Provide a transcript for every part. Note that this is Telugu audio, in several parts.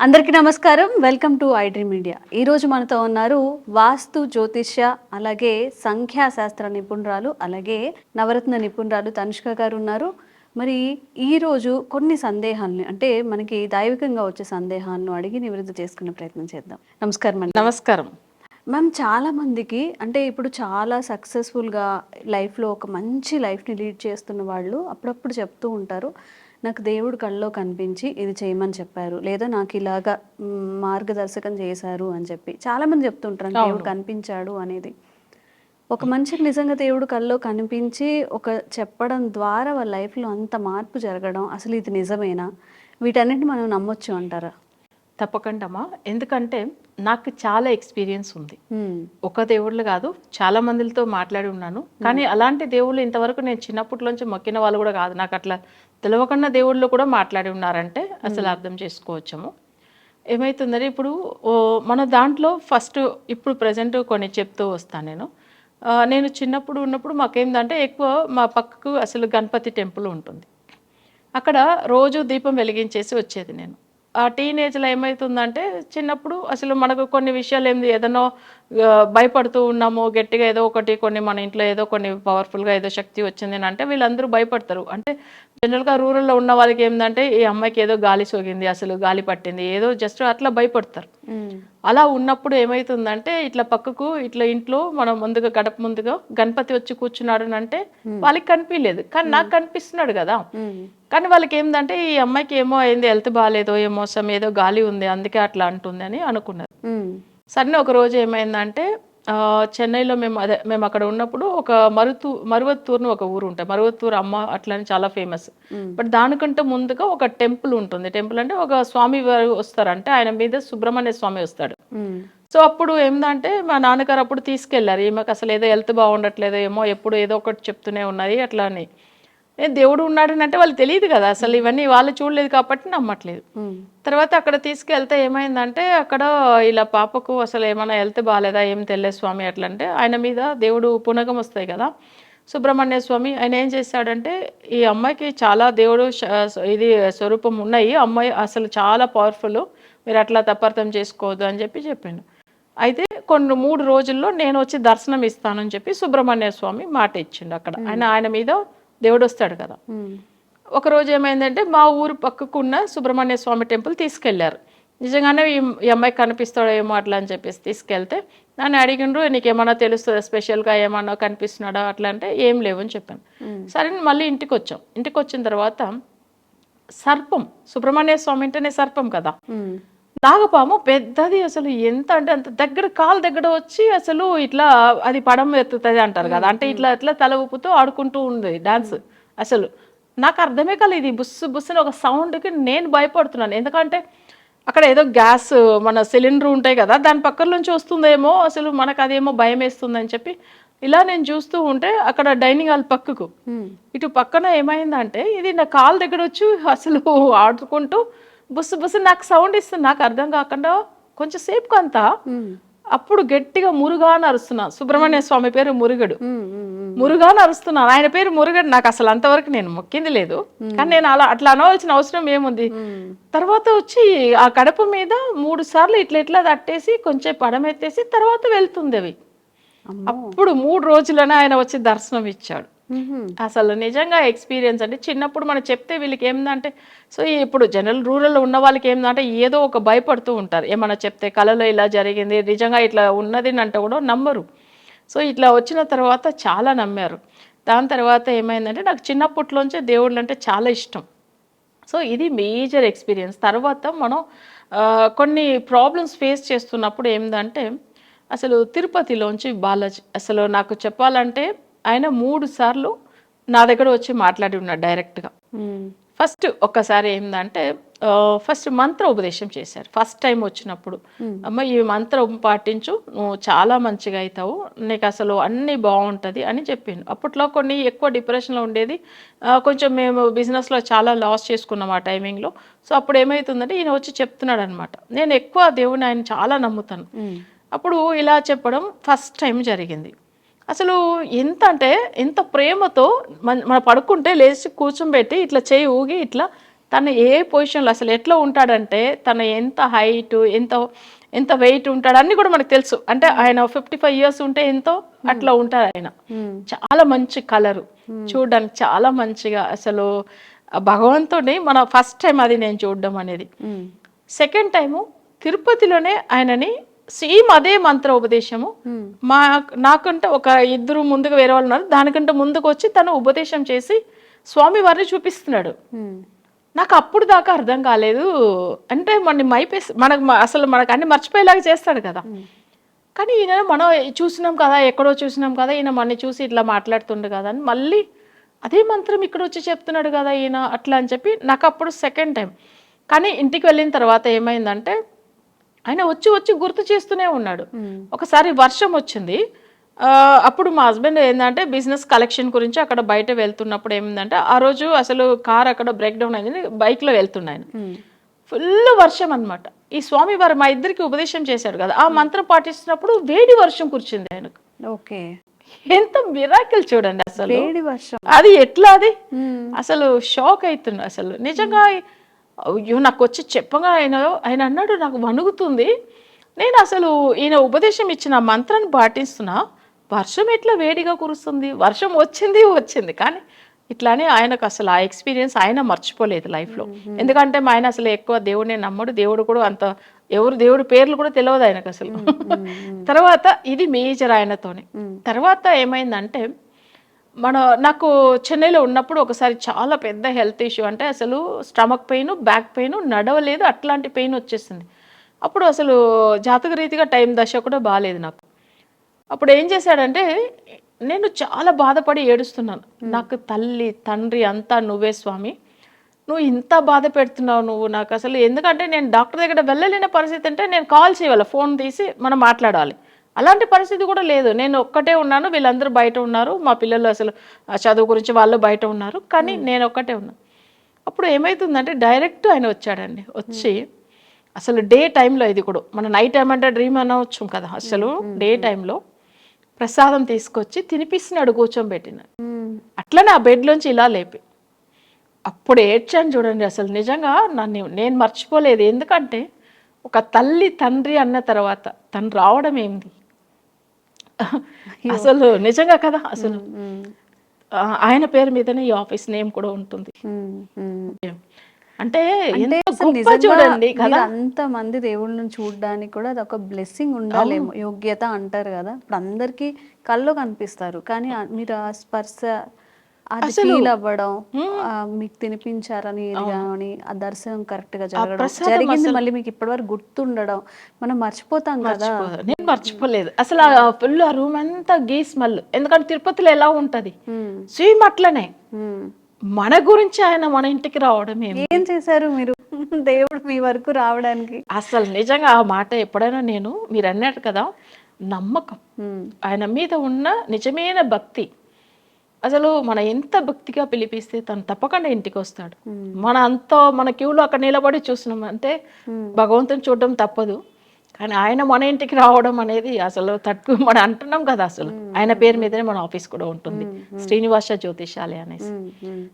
అందరికీ నమస్కారం. వెల్కమ్ టు ఐడ్రీమ్ మీడియా ఈరోజు మనతో ఉన్నారు వాస్తు జ్యోతిష్య అలాగే సంఖ్యాశాస్త్ర నిపుణురాలు అలాగే నవరత్న నిపుణురాలు తనుష్క గారు ఉన్నారు. మరి ఈరోజు కొన్ని సందేహాలని అంటే మనకి దైవికంగా వచ్చే సందేహాలను అడిగి నివృత్తి చేసుకునే ప్రయత్నం చేద్దాం. నమస్కారం అండి. నమస్కారం. మ్యామ్ చాలా మందికి అంటే ఇప్పుడు చాలా సక్సెస్ఫుల్గా లైఫ్లో ఒక మంచి లైఫ్ని లీడ్ చేస్తున్న వాళ్ళు అప్పుడప్పుడు చెప్తూ ఉంటారు నాకు దేవుడు కళ్ళలో కనిపించి ఇది చేయమని చెప్పారు లేదా నాకు ఇలాగా మార్గదర్శకం చేశారు అని చెప్పి. చాలా మంది చెప్తుంటారు "నాకు దేవుడు కనిపించాడు అనేది. ఒక మనిషికి నిజంగా దేవుడు కల్లో కనిపించి ఒక చెప్పడం ద్వారా వాళ్ళ లైఫ్లో అంత మార్పు జరగడం అసలు ఇది నిజమేనా? వీటన్నిటిని మనం నమ్మొచ్చు అంటారా? తప్పకుండా అమ్మా ఎందుకంటే నాకు చాలా ఎక్స్పీరియన్స్ ఉంది. ఒక దేవుళ్ళు కాదు చాలా మందితో మాట్లాడి ఉన్నాను. కానీ అలాంటి దేవుళ్ళు ఇంతవరకు నేను చిన్నప్పటిలోంచి మొక్కిన వాళ్ళు కూడా కాదు. నాకు అట్లా తెలవకుండా దేవుళ్ళు కూడా మాట్లాడి ఉన్నారంటే అసలు అర్థం చేసుకోవచ్చము. ఏమవుతుందంటే ఇప్పుడు మన దాంట్లో ఫస్ట్ ఇప్పుడు ప్రజెంట్ కొన్ని చెప్తూ వస్తాను నేను. నేను చిన్నప్పుడు ఉన్నప్పుడు మాకేందంటే ఎక్కువ మా పక్కకు అసలు గణపతి టెంపుల్ ఉంటుంది. అక్కడ రోజు దీపం వెలిగించేసి వచ్చేది నేను. ఆ టీనేజ్లో ఏమవుతుందంటే చిన్నప్పుడు అసలు మనకు కొన్ని విషయాలు ఏంది ఏదనో భయపడుతూ ఉన్నాము గట్టిగా ఏదో ఒకటి కొన్ని మన ఇంట్లో ఏదో కొన్ని పవర్ఫుల్గా ఏదో శక్తి వచ్చింది అని అంటే వీళ్ళందరూ భయపడతారు. అంటే జనరల్గా రూరల్లో ఉన్న వాళ్ళకి ఏంటంటే ఈ అమ్మాయికి ఏదో గాలి సోకింది అసలు గాలి పట్టింది ఏదో జస్ట్ అట్లా భయపడతారు. అలా ఉన్నప్పుడు ఏమవుతుందంటే ఇట్లా పక్కకు ఇట్లా ఇంట్లో మనం ముందుగా గడప ముందుగా గణపతి వచ్చి కూర్చున్నాడు అని అంటే వాళ్ళకి కనిపించలేదు. కానీ నాకు కనిపిస్తున్నాడు కదా. కానీ వాళ్ళకి ఏంటంటే ఈ అమ్మాయికి ఏమో అయింది హెల్త్ బాగాలేదో ఏమో సమ్ ఏదో గాలి ఉంది అందుకే అట్లా అంటుంది అని అనుకున్నారు. సడన్ ఒక రోజు ఏమైందంటే చెన్నైలో మేము అదే మేము అక్కడ ఉన్నప్పుడు ఒక మరుతూ మరువత్తూరుని ఒక ఊరు ఉంటుంది మరువత్తూరు అమ్మ అట్లా అని చాలా ఫేమస్ బట్ దానికంటే ముందుగా ఒక టెంపుల్ ఉంటుంది. టెంపుల్ అంటే ఒక స్వామి వారు వస్తారు అంటే ఆయన మీద సుబ్రహ్మణ్య స్వామి వస్తాడు. సో అప్పుడు ఏందంటే మా నాన్నగారు అప్పుడు తీసుకెళ్ళారు ఈమెకు అసలు ఏదో హెల్త్ బాగుండట్లేదు ఏమో ఎప్పుడు ఏదో ఒకటి చెప్తూనే ఉన్నాయి అట్లా అని. దేవుడు ఉన్నాడని అంటే వాళ్ళు తెలియదు కదా. అసలు ఇవన్నీ వాళ్ళు చూడలేదు కాబట్టి నమ్మట్లేదు. తర్వాత అక్కడ తీసుకెళ్తే ఏమైందంటే అక్కడ ఇలా పాపకు అసలు ఏమైనా హెల్త్ బాగాలేదా ఏం తెలియదు స్వామి అట్లా అంటే ఆయన మీద దేవుడు పునగం వస్తాయి కదా. సుబ్రహ్మణ్య స్వామి ఆయన ఏం చేశాడంటే ఈ అమ్మాయికి చాలా దేవుడు ఇది స్వరూపం ఉన్నాయి. అమ్మాయి అసలు చాలా పవర్ఫుల్ మీరు అట్లా తప్పర్థం చేసుకోవద్దు అని చెప్పి చెప్పిండు. అయితే కొన్ని మూడు రోజుల్లో నేను వచ్చి దర్శనం ఇస్తానని చెప్పి సుబ్రహ్మణ్య స్వామి మాట ఇచ్చిండు అక్కడ. ఆయన ఆయన మీద దేవుడు వస్తాడు కదా. మ్, ఒక రోజు ఏమైందంటే మా ఊరు పక్కకున్న సుబ్రహ్మణ్య స్వామి టెంపుల్ తీసుకెళ్ళారు. నిజంగానే ఈ అమ్మాయి కనిపిస్తాడో ఏమో అట్లా అని చెప్పేసి తీసుకెళ్తే నన్ను అడిగిండ్రు నీకు ఏమన్నా తెలుస్తుందా స్పెషల్గా ఏమన్నా కనిపిస్తున్నాడా? అట్లా అంటే ఏం లేవు అని చెప్పాను. సరే మళ్ళీ ఇంటికి వచ్చాం ఇంటికి వచ్చిన తర్వాత సర్పం సుబ్రహ్మణ్య స్వామి అంటేనే సర్పం కదా. నాగపాము పెద్దది అసలు ఎంత అంటే అంత దగ్గర కాలు దగ్గర వచ్చి అసలు ఇట్లా అది పడం ఎత్తుతుంది అంటారు కదా. అంటే ఇట్లా ఇట్లా తల ఊపుతూ ఆడుకుంటూ ఉంది డాన్స్ అసలు. నాకు అర్థమే కాలేదు ఇది బుస్సు బుస్సుని ఒక సౌండ్కి నేను భయపడుతున్నాను. ఎందుకంటే అక్కడ ఏదో గ్యాస్ మన సిలిండర్ ఉంటాయి కదా దాని పక్కన నుంచి వస్తుందేమో అసలు మనకు అదేమో భయం వేస్తుంది అని చెప్పి ఇలా నేను చూస్తూ ఉంటే అక్కడ డైనింగ్ హాల్ పక్కకు. ఇటు పక్కన ఏమైందంటే ఇది నా కాలు దగ్గర వచ్చి అసలు ఆడుకుంటూ బుస్సు బుస్సు నాకు సౌండ్ ఇస్తుంది నాకు అర్థం కాకుండా కొంచెం సేపు అంతా అప్పుడు గట్టిగా మురుగా అని అరుస్తున్నా. సుబ్రహ్మణ్య స్వామి పేరు మురుగడు. మురుగా అని అరుస్తున్నాను ఆయన పేరు మురుగడు. నాకు అసలు అంతవరకు నేను మొక్కింది లేదు. కానీ నేను అలా అట్లా అనవలసిన అవసరం ఏముంది? తర్వాత వచ్చి ఆ కడప మీద మూడు సార్లు ఇట్లా ఇట్లా తట్టేసి కొంచెం పడమెత్తేసి తర్వాత వెళ్తుంది అవి. అప్పుడు మూడు రోజులనే ఆయన వచ్చి దర్శనం ఇచ్చాడు. Mm-hmm. అసలు నిజంగా ఎక్స్పీరియన్స్ అంటే చిన్నప్పుడు మనం చెప్తే వీళ్ళకి ఏందంటే సో ఇప్పుడు జనరల్ రూరల్లో ఉన్న వాళ్ళకి ఏందంటే ఏదో ఒక భయపడుతూ ఉంటారు. ఏమైనా చెప్తే కళలో ఇలా జరిగింది నిజంగా ఇట్లా ఉన్నది అంటే కూడా నమ్మరు. సో ఇట్లా వచ్చిన తర్వాత చాలా నమ్మారు. దాని తర్వాత ఏమైందంటే నాకు చిన్నప్పట్లోంచే దేవుళ్ళు అంటే చాలా ఇష్టం. సో ఇది మేజర్ ఎక్స్పీరియన్స్ తర్వాత మనం కొన్ని ప్రాబ్లమ్స్ ఫేస్ చేస్తున్నప్పుడు ఏంటంటే అసలు తిరుపతిలోంచి బాలాజీ అసలు నాకు చెప్పాలంటే ఆయన మూడు సార్లు నా దగ్గర వచ్చి మాట్లాడి ఉన్నాడు డైరెక్ట్గా ఫస్ట్ ఒక్కసారి ఏంటంటే ఫస్ట్ మంత్ర ఉపదేశం చేశారు. ఫస్ట్ టైం వచ్చినప్పుడు. అమ్మ ఈ మంత్రం పాటించు నువ్వు చాలా మంచిగా అవుతావు నీకు అసలు అన్నీ బాగుంటుంది అని చెప్పిండు అప్పట్లో కొన్ని ఎక్కువ డిప్రెషన్లో ఉండేది. కొంచెం మేము బిజినెస్లో చాలా లాస్ చేసుకున్నాం ఆ టైమింగ్లో సో అప్పుడు ఏమవుతుందంటే ఈయన వచ్చి చెప్తున్నాడు అనమాట నేను ఎక్కువ దేవుని ఆయన చాలా నమ్ముతాను. మ్, అప్పుడు ఇలా చెప్పడం ఫస్ట్ టైం జరిగింది. అసలు ఎంత అంటే ఎంత ప్రేమతో మన మన పడుకుంటే లేచి కూర్చోబెట్టి ఇట్లా చేయి ఊగి ఇట్లా తను ఏ పొజిషన్లో అసలు ఎట్లా ఉంటాడంటే తను ఎంత హైట్ ఎంత ఎంత వెయిట్ ఉంటాడు అన్ని కూడా మనకు తెలుసు. అంటే ఆయన ఫిఫ్టీ ఫైవ్ ఇయర్స్ ఉంటే ఎంతో అట్లా ఉంటాడు ఆయన. చాలా మంచి కలరు. చూడడానికి చాలా మంచిగా అసలు ఆ భగవంతుడిని మన ఫస్ట్ టైం అది నేను చూడడం అనేది. సెకండ్ టైము తిరుపతిలోనే ఆయనని సేమ్ అదే మంత్ర ఉపదేశము. మా నాకంటే ఒక ఇద్దరు ముందుకు వేరే వాళ్ళు ఉన్నారు. దానికంటే ముందుకు వచ్చి తను ఉపదేశం చేసి స్వామి వారిని చూపిస్తున్నాడు. నాకు అప్పుడు దాకా అర్థం కాలేదు. అంటే మన మైపేసి మనకు అసలు మనకు అన్ని మర్చిపోయేలాగా చేస్తాడు కదా. కానీ ఈయన మనం చూసినాం కదా ఎక్కడో చూసినాం కదా ఈయన మన చూసి ఇట్లా మాట్లాడుతుండు కదా అని మళ్ళీ అదే మంత్రం ఇక్కడ వచ్చి చెప్తున్నాడు కదా ఈయన అట్లా అని చెప్పి నాకు అప్పుడు సెకండ్ టైం కానీ ఇంటికి వెళ్ళిన తర్వాత ఏమైందంటే ఆయన వచ్చి వచ్చి గుర్తు చేస్తూనే ఉన్నాడు. ఒకసారి వర్షం వచ్చింది. అప్పుడు మా హస్బెండ్ ఏంటంటే బిజినెస్ కలెక్షన్ గురించి అక్కడ బయట వెళ్తున్నప్పుడు ఏమిందంటే ఆ రోజు అసలు కార్ అక్కడ బ్రేక్ డౌన్ అయింది బైక్లో వెళ్తున్నాయన. ఫుల్ వర్షం అన్నమాట. ఈ స్వామి వారు మా ఇద్దరికి ఉపదేశం చేశాడు కదా ఆ మంత్రం పాటిస్తున్నప్పుడు వేడి వర్షం కురిచింది ఆయనకు. ఓకే. ఎంత మిరాకిల్ చూడండి అసలు. వేడి వర్షం. అది ఎట్లా అది. అసలు షాక్ అవుతుంది అసలు. నిజంగా అయ్యో నాకు వచ్చి చెప్పగా ఆయన ఆయన అన్నాడు నాకు వణుకుతుంది. నేను అసలు ఈయన ఉపదేశం ఇచ్చిన మంత్రాన్ని పాటిస్తున్నా. వర్షం ఎట్లా వేడిగా కురుస్తుంది? వర్షం వచ్చింది వచ్చింది. కానీ ఇట్లానే ఆయనకు అసలు ఆ ఎక్స్పీరియన్స్ ఆయన మర్చిపోలేదు లైఫ్లో. ఎందుకంటే ఆయన అసలు ఎక్కువ దేవుడిని నమ్మడు. దేవుడు కూడా అంత ఎవరు దేవుడి పేర్లు కూడా తెలియదు ఆయనకు అసలు. తర్వాత ఇది మేజర్ ఆయనతోనే. తర్వాత ఏమైందంటే మన నాకు చెన్నైలో ఉన్నప్పుడు ఒకసారి చాలా పెద్ద హెల్త్ ఇష్యూ అంటే అసలు స్టమక్ పెయిన్ బ్యాక్ పెయిన్ నడవలేదు అట్లాంటి పెయిన్ వచ్చేసింది. అప్పుడు అసలు జాతక రీతిగా టైం దశ కూడా బాగాలేదు నాకు. అప్పుడు ఏం చేశాడంటే నేను చాలా బాధపడి ఏడుస్తున్నాను. నాకు తల్లి తండ్రి అంతా నువ్వే స్వామి. నువ్వు ఇంత బాధ పెడుతున్నావు నువ్వు నాకు అసలు. ఎందుకంటే నేను డాక్టర్ దగ్గర వెళ్ళలేని పరిస్థితి అంటే నేను కాల్ చేయాలి ఫోన్ తీసి మనం మాట్లాడాలి. అలాంటి పరిస్థితి కూడా లేదు. నేను ఒక్కటే ఉన్నాను వీళ్ళందరూ బయట ఉన్నారు. మా పిల్లలు అసలు చదువు గురించి వాళ్ళు బయట ఉన్నారు. కానీ నేను ఒక్కటే ఉన్నాను అప్పుడు ఏమవుతుందంటే డైరెక్ట్ ఆయన వచ్చాడండి. వచ్చి అసలు డే టైంలో ఇది కూడా మన నైట్ టైం అంటే డ్రీమ్ అనవచ్చు కదా అసలు డే టైంలో ప్రసాదం తీసుకొచ్చి తినిపిస్తున్నాడు కూర్చోబెట్టిన. అట్లనే ఆ బెడ్లోంచి ఇలా లేపి. అప్పుడు ఏడ్చాను చూడండి అసలు నిజంగా నన్ను నేను మర్చిపోలేదు. ఎందుకంటే ఒక తల్లి తండ్రి అన్న తర్వాత తను రావడం ఏంది? అసలు నిజంగా కదా అసలు. ఆయన పేరు మీదనే ఈ ఆఫీస్ నేమ్ కూడా ఉంటుంది. అంటే చూడండి అంత మంది దేవుళ్ళని చూడడానికి కూడా అది ఒక బ్లెస్సింగ్ ఉండాలేమో యోగ్యత అంటారు కదా. ఇప్పుడు అందరికి కళ్ళు కనిపిస్తారు కానీ మీరు ఆ స్పర్శ అది ఫీల్ అవ్వడం మీకు తినిపించారని ఇది కానీ ఆ దర్శనం కరెక్ట్గా జరగడం. జరిగింది మళ్ళీ మీకు ఇప్పటివరకు గుర్తుండడం. మనం మర్చిపోతాం కదా. నేను మర్చిపోలేదు. అసలు ఆ ఫుల్ ఆ రూమ్ అంతా గీ స్మెల్ ఎందుకంటే తిరుపతిలో ఎలా ఉంటది. సేమ్ అట్లనే. మన గురించి ఆయన మన ఇంటికి రావడం ఏం చేశారు మీరు? దేవుడు మీ వరకు రావడానికి. అసలు నిజంగా ఆ మాట ఎప్పుడైనా నేను మీరు అన్నారు కదా నమ్మకం. మ్మ్. ఆయన మీద ఉన్న నిజమైన భక్తి. అసలు మన ఎంత భక్తిగా పిలిపిస్తే తను తప్పకుండా ఇంటికి వస్తాడు మన అంత మన క్యూలో అక్కడ నిలబడి చూసినాం అంటే భగవంతుని చూడడం తప్పదు. కానీ ఆయన మన ఇంటికి రావడం అనేది అసలు తట్టు మనం అంటున్నాం కదా అసలు. ఆయన పేరు మీదనే మన ఆఫీస్ కూడా ఉంటుంది. శ్రీనివాస జ్యోతిషాలయ అనేసి.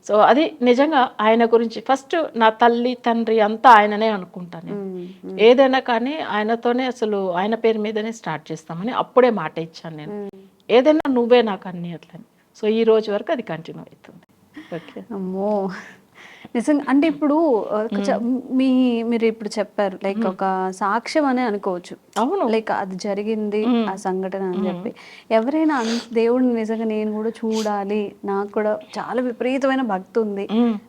సో అది నిజంగా ఆయన గురించి ఫస్ట్ నా తల్లి తండ్రి అంతా ఆయననే అనుకుంటాను. ఏదైనా కానీ ఆయనతోనే అసలు ఆయన పేరు మీదనే స్టార్ట్ చేస్తామని అప్పుడే మాట ఇచ్చాను నేను. ఏదైనా నువ్వే నాకు అన్ని అట్లని. సో ఈ రోజు వరకు అది కంటిన్యూ అవుతుంది. ఓకే. అమ్మో. నిజంగా అంటే ఇప్పుడు మీ మీరు ఇప్పుడు చెప్పారు లైక్ ఒక సాక్ష్యం అనే అనుకోవచ్చు. అవును. లైక్ అది జరిగింది ఆ సంఘటన అని చెప్పి. ఎవరైనా దేవుడిని నిజంగా నేను కూడా చూడాలి నాకు కూడా చాలా విపరీతమైన భక్తి ఉంది.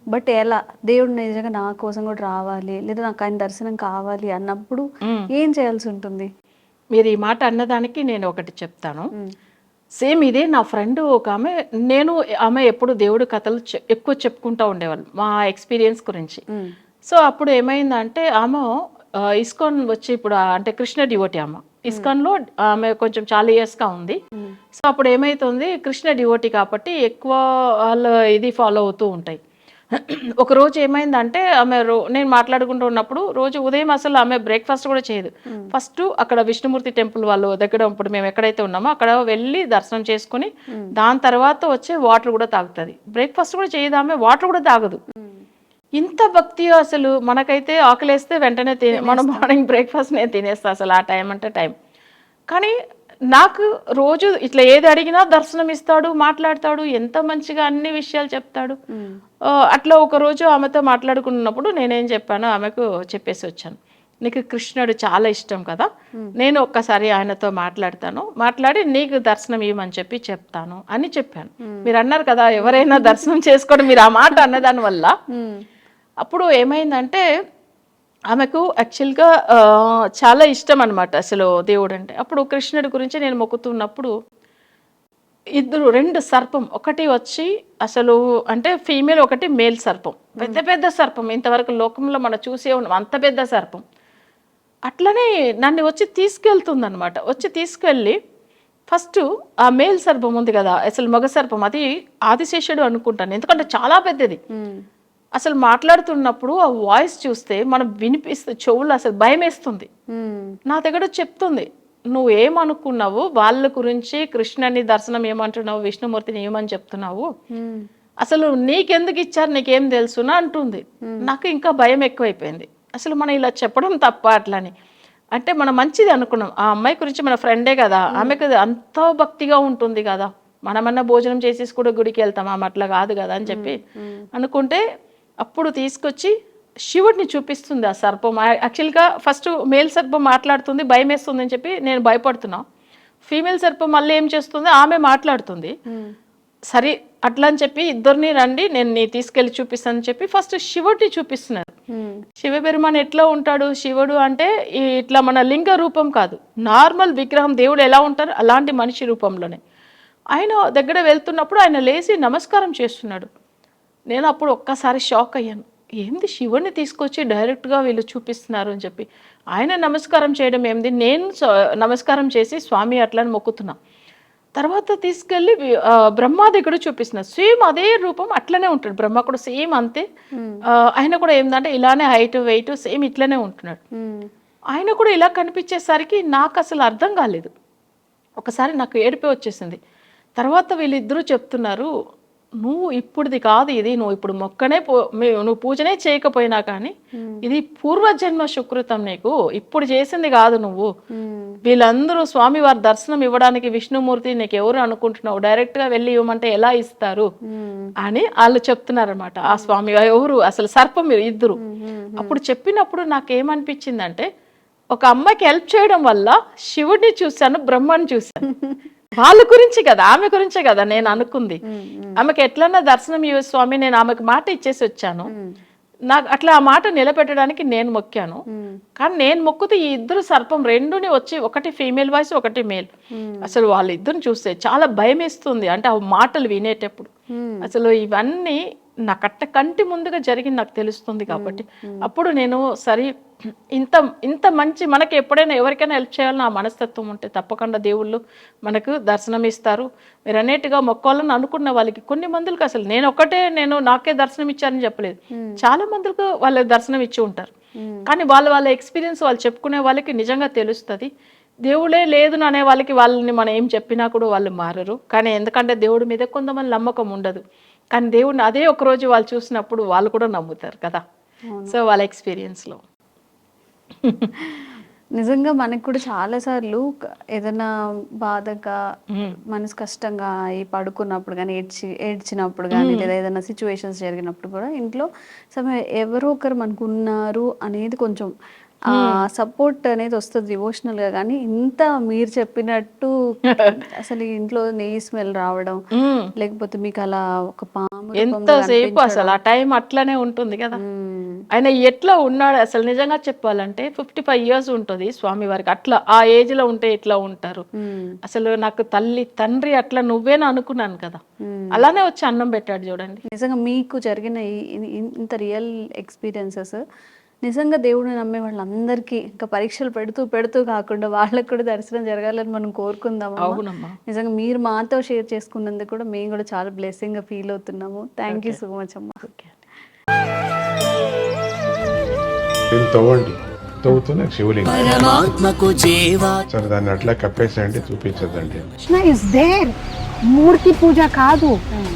బట్ ఎలా? దేవుడు నిజంగా నా కోసం కూడా రావాలి లేదా నాకు ఆయన దర్శనం కావాలి అన్నప్పుడు ఏం చేయాల్సి ఉంటుంది? మీరు ఈ మాట అన్నదానికి నేను ఒకటి చెప్తాను. సేమ్ ఇదే నా ఫ్రెండ్ ఒక ఆమె నేను ఆమె ఎప్పుడు దేవుడి కథలు ఎక్కువ చెప్పుకుంటూ ఉండేవాళ్ళు మా ఎక్స్పీరియన్స్ గురించి. సో అప్పుడు ఏమైందంటే ఆమె ఇస్కాన్ వచ్చి ఇప్పుడు అంటే కృష్ణ డివోటి ఆమె. ఇస్కాన్లో ఆమె కొంచెం చాలా ఇయర్స్గా ఉంది. సో అప్పుడు ఏమైతుంది కృష్ణ డివోటి కాబట్టి ఎక్కువ వాళ్ళ ఇది ఫాలో అవుతూ ఉంటాయి. ఒక రోజు ఏమైందంటే ఆమె రో నేను మాట్లాడుకుంటూ ఉన్నప్పుడు రోజు ఉదయం అసలు ఆమె బ్రేక్ఫాస్ట్ కూడా చేయదు. ఫస్ట్ అక్కడ విష్ణుమూర్తి టెంపుల్ వాళ్ళు దగ్గర ఇప్పుడు మేము ఎక్కడైతే ఉన్నామో అక్కడ వెళ్ళి దర్శనం చేసుకుని దాని తర్వాత వచ్చే వాటర్ కూడా తాగుతుంది. బ్రేక్ఫాస్ట్ కూడా చేయదు ఆమె వాటర్ కూడా తాగదు. ఇంత భక్తి అసలు మనకైతే ఆకలేస్తే వెంటనే తినే మనం మార్నింగ్ బ్రేక్ఫాస్ట్ నేను తినేస్తా అసలు ఆ టైం అంటే టైం కానీ నాకు రోజు ఇట్లా ఏది అడిగినా దర్శనం ఇస్తాడు మాట్లాడతాడు ఎంత మంచిగా అన్ని విషయాలు చెప్తాడు. అట్లా ఒక రోజు ఆమెతో మాట్లాడుకున్నప్పుడు నేనేం చెప్పాను ఆమెకు చెప్పేసి వచ్చాను. నీకు కృష్ణుడు చాలా ఇష్టం కదా నేను ఒక్కసారి ఆయనతో మాట్లాడతాను మాట్లాడి నీకు దర్శనం ఇవ్వమని చెప్పి చెప్తాను అని చెప్పాను. మీరు అన్నారు కదా ఎవరైనా దర్శనం చేసుకోవడం మీరు ఆ మాట అన్నదాని వల్ల. అప్పుడు ఏమైందంటే ఆమెకు యాక్చువల్గా చాలా ఇష్టం అనమాట అసలు దేవుడు అంటే అప్పుడు కృష్ణుడి గురించి నేను మొక్కుతున్నప్పుడు ఇద్దరు రెండు సర్పం. ఒకటి వచ్చి అసలు అంటే ఫీమేల్ ఒకటి మేల్ సర్పం. పెద్ద పెద్ద సర్పం. ఇంతవరకు లోకంలో మనం చూసే ఉన్నాం. అంత పెద్ద సర్పం. అట్లనే నన్ను వచ్చి తీసుకెళ్తుంది అనమాట వచ్చి తీసుకెళ్ళి ఫస్ట్ ఆ మేల్ సర్పం ఉంది కదా అసలు మగ సర్పం. అది ఆదిశేషుడు అనుకుంటాను. ఎందుకంటే చాలా పెద్దది. అసలు మాట్లాడుతున్నప్పుడు ఆ వాయిస్ చూస్తే మనం వినిపిస్తే చెవులు అసలు భయం వేస్తుంది నా దగ్గర చెప్తుంది నువ్వు ఏమనుకున్నావు? వాళ్ళ గురించి కృష్ణని దర్శనం ఏమంటున్నావు? విష్ణుమూర్తిని ఏమని చెప్తున్నావు? అసలు నీకెందుకు ఇచ్చారు? నీకేం తెలుసునా అంటుంది. నాకు ఇంకా భయం ఎక్కువైపోయింది. అసలు మనం ఇలా చెప్పడం తప్ప అట్లని. అంటే మనం మంచిది అనుకున్నాం. ఆ అమ్మాయి గురించి మన ఫ్రెండే కదా. ఆమెకు అంత భక్తిగా ఉంటుంది కదా. మనమన్నా భోజనం చేసేసి కూడా గుడికి వెళ్తాం. ఆమె అట్లా కాదు కదా అని చెప్పి అనుకుంటే అప్పుడు తీసుకొచ్చి శివుడిని చూపిస్తుంది ఆ సర్పం. యాక్చువల్గా ఫస్ట్ మేల్ సర్పం మాట్లాడుతుంది భయం వేస్తుంది అని చెప్పి నేను భయపడుతున్నా. ఫీమేల్ సర్పం మళ్ళీ ఏం చేస్తుంది? ఆమె మాట్లాడుతుంది. సరే అట్లా అని చెప్పి ఇద్దరిని రండి నేను నీ తీసుకెళ్ళి చూపిస్తానని చెప్పి ఫస్ట్ శివుడిని చూపిస్తున్నారు. శివపెరుమాన్ ఎట్లా ఉంటాడు? శివుడు అంటే ఇట్లా మన లింగ రూపం కాదు. నార్మల్ విగ్రహం దేవుడు ఎలా ఉంటారు? అలాంటి మనిషి రూపంలోనే. ఆయన దగ్గర వెళ్తున్నప్పుడు ఆయన లేచి నమస్కారం చేస్తున్నాడు. నేను అప్పుడు ఒక్కసారి షాక్ అయ్యాను. ఏంది శివుడిని తీసుకొచ్చి డైరెక్ట్గా వీళ్ళు చూపిస్తున్నారు? అని చెప్పి. ఆయన నమస్కారం చేయడం ఏంది? నేను నమస్కారం చేసి స్వామి అట్లని మొక్కుతున్నా. తర్వాత తీసుకెళ్ళి బ్రహ్మ దగ్గర చూపిస్తున్నారు సేమ్ అదే రూపం అట్లనే ఉంటాడు బ్రహ్మ కూడా సేమ్ అంతే. ఆయన కూడా ఏంటంటే ఇలానే హైట్ వెయిట్ సేమ్ ఇట్లనే ఉంటున్నాడు. ఆయన కూడా ఇలా కనిపించేసరికి నాకు అసలు అర్థం కాలేదు. ఒకసారి నాకు ఏడిపి వచ్చేసింది. తర్వాత వీళ్ళిద్దరూ చెప్తున్నారు నువ్వు ఇప్పుడుది కాదు ఇది నువ్వు ఇప్పుడు మొక్కనే నువ్వు పూజనే చేయకపోయినా కానీ ఇది పూర్వజన్మ సుకృతం నీకు. ఇప్పుడు చేసింది కాదు నువ్వు. వీళ్ళందరూ స్వామి వారి దర్శనం ఇవ్వడానికి విష్ణుమూర్తి నీకు ఎవరు అనుకుంటున్నావు? డైరెక్ట్గా వెళ్ళి ఇవ్వమంటే ఎలా ఇస్తారు? అని వాళ్ళు చెప్తున్నారన్నమాట. ఆ స్వామి ఎవరు? అసలు సర్పం ఇద్దరు. అప్పుడు చెప్పినప్పుడు నాకు ఏమనిపించిందంటే ఒక అమ్మాయికి హెల్ప్ చేయడం వల్ల శివుడిని చూశాను బ్రహ్మని చూశాను. వాళ్ళ గురించి కదా ఆమె గురించే కదా నేను అనుకుంది. ఆమెకి ఎట్లన్నా దర్శనం ఇవ్వ స్వామి నేను ఆమెకు మాట ఇచ్చేసి వచ్చాను. నాకు అట్లా ఆ మాట నిలబెట్టడానికి నేను మొక్కాను. కానీ నేను మొక్కుతూ ఈ ఇద్దరు సర్పం రెండుని వచ్చి ఒకటి ఫీమేల్ వాయిస్ ఒకటి మేల్ అసలు వాళ్ళిద్దరిని చూస్తే చాలా భయం వేస్తుంది అంటే ఆ మాటలు వినేటప్పుడు. అసలు ఇవన్నీ నా కట్ట కంటి ముందుగా జరిగింది నాకు తెలుస్తుంది కాబట్టి. అప్పుడు నేను సరే ఇంత ఇంత మంచి మనకి ఎప్పుడైనా ఎవరికైనా హెల్ప్ చేయాలని ఆ మనస్తత్వం ఉంటే తప్పకుండా దేవుళ్ళు మనకు దర్శనం ఇస్తారు మీరు అన్నిటిగా మొక్కాలని అనుకున్న వాళ్ళకి కొన్ని మందులకు అసలు నేను ఒకటే నేను నాకే దర్శనం ఇచ్చారని చెప్పలేదు. చాలా మందులకు వాళ్ళ దర్శనం ఇచ్చి ఉంటారు. కానీ వాళ్ళ వాళ్ళ ఎక్స్పీరియన్స్ వాళ్ళు చెప్పుకునే వాళ్ళకి నిజంగా తెలుస్తుంది. దేవుడే లేదు అనే వాళ్ళకి వాళ్ళని మనం ఏం చెప్పినా కూడా వాళ్ళు మారరు. కానీ ఎందుకంటే దేవుడి మీద కొంతమంది నమ్మకం ఉండదు. కానీ దేవుడిని అదే ఒక రోజు వాళ్ళు చూసినప్పుడు వాళ్ళు కూడా నమ్ముతారు కదా. సో వాళ్ళ ఎక్స్పీరియన్స్లో నిజంగా మనకు కూడా చాలా సార్లు ఏదైనా బాధగా మనసు కష్టంగా అయి పడుకున్నప్పుడు కానీ ఏడ్చి ఏడ్చినప్పుడు కానీ లేదా ఏదైనా సిచ్యువేషన్స్ జరిగినప్పుడు కూడా ఇంట్లో సమయం ఎవరో ఒకరు మనకు ఉన్నారు అనేది కొంచెం సపోర్ట్ అనేది వస్తుంది డివోషనల్గా కానీ ఇంత మీరు చెప్పినట్టు అసలు ఇంట్లో నెయ్యి స్మెల్ రావడం లేకపోతే మీకు అలా ఒక పాము ఎంతసేపు అసలు ఆ టైం అట్లనే ఉంటుంది కదా. ఆయన ఎట్లా ఉన్నాడు అసలు నిజంగా చెప్పాలంటే ఫిఫ్టీ ఫైవ్ ఇయర్స్ ఉంటుంది స్వామి వారికి. అట్లా ఆ ఏజ్లో ఉంటే ఎట్లా ఉంటారు. అసలు నాకు తల్లి తండ్రి అట్లా నువ్వేనా అనుకున్నాను కదా. అలానే వచ్చి అన్నం పెట్టాడు చూడండి. నిజంగా మీకు జరిగిన ఇంత రియల్ ఎక్స్పీరియన్సెస్ నిజంగా దేవుడిని నమ్మే వాళ్ళందరికీ ఇంకా పరీక్షలు పెడుతూ పెడుతూ కాకుండా వాళ్ళకు కూడా దర్శనం జరగాలని మనం కోరుకుందాం నిజంగా మీరు మాతో షేర్ చేసుకున్నందుకు కూడా మేము కూడా చాలా బ్లెస్సింగ్గా ఫీల్ అవుతున్నాము. థ్యాంక్ యూ సో మచ్ అమ్మా. తవ్వండి. తవ్వుతూనే శివలింగం. పరమాత్మకు జీవా సరే దాన్ని అట్లా కప్పేసేయండి చూపించదండి కృష్ణ ఇస్ దేర్ మూర్తి పూజ కాదు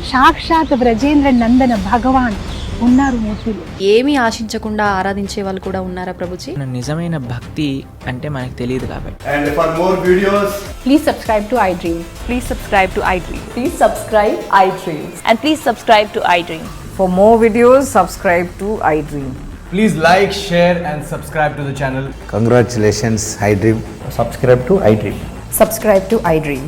సాక్షాత్ బ్రజేంద్ర నందన భగవాన్ ఉన్నారు మూర్తులు ఏమీ ఆశించకుండా ఆరాధించే వాళ్ళు కూడా ఉన్నారా ప్రభుజీ నిజమైన భక్తి అంటే మనకు తెలియదు కాబట్టి And for more videos, please subscribe to iDream Please subscribe to iDream. Please subscribe iDream And please subscribe to iDream. For more videos, subscribe to iDream. please like, share, and subscribe to the channel. Congratulations iDream Subscribe to iDream. Subscribe to iDream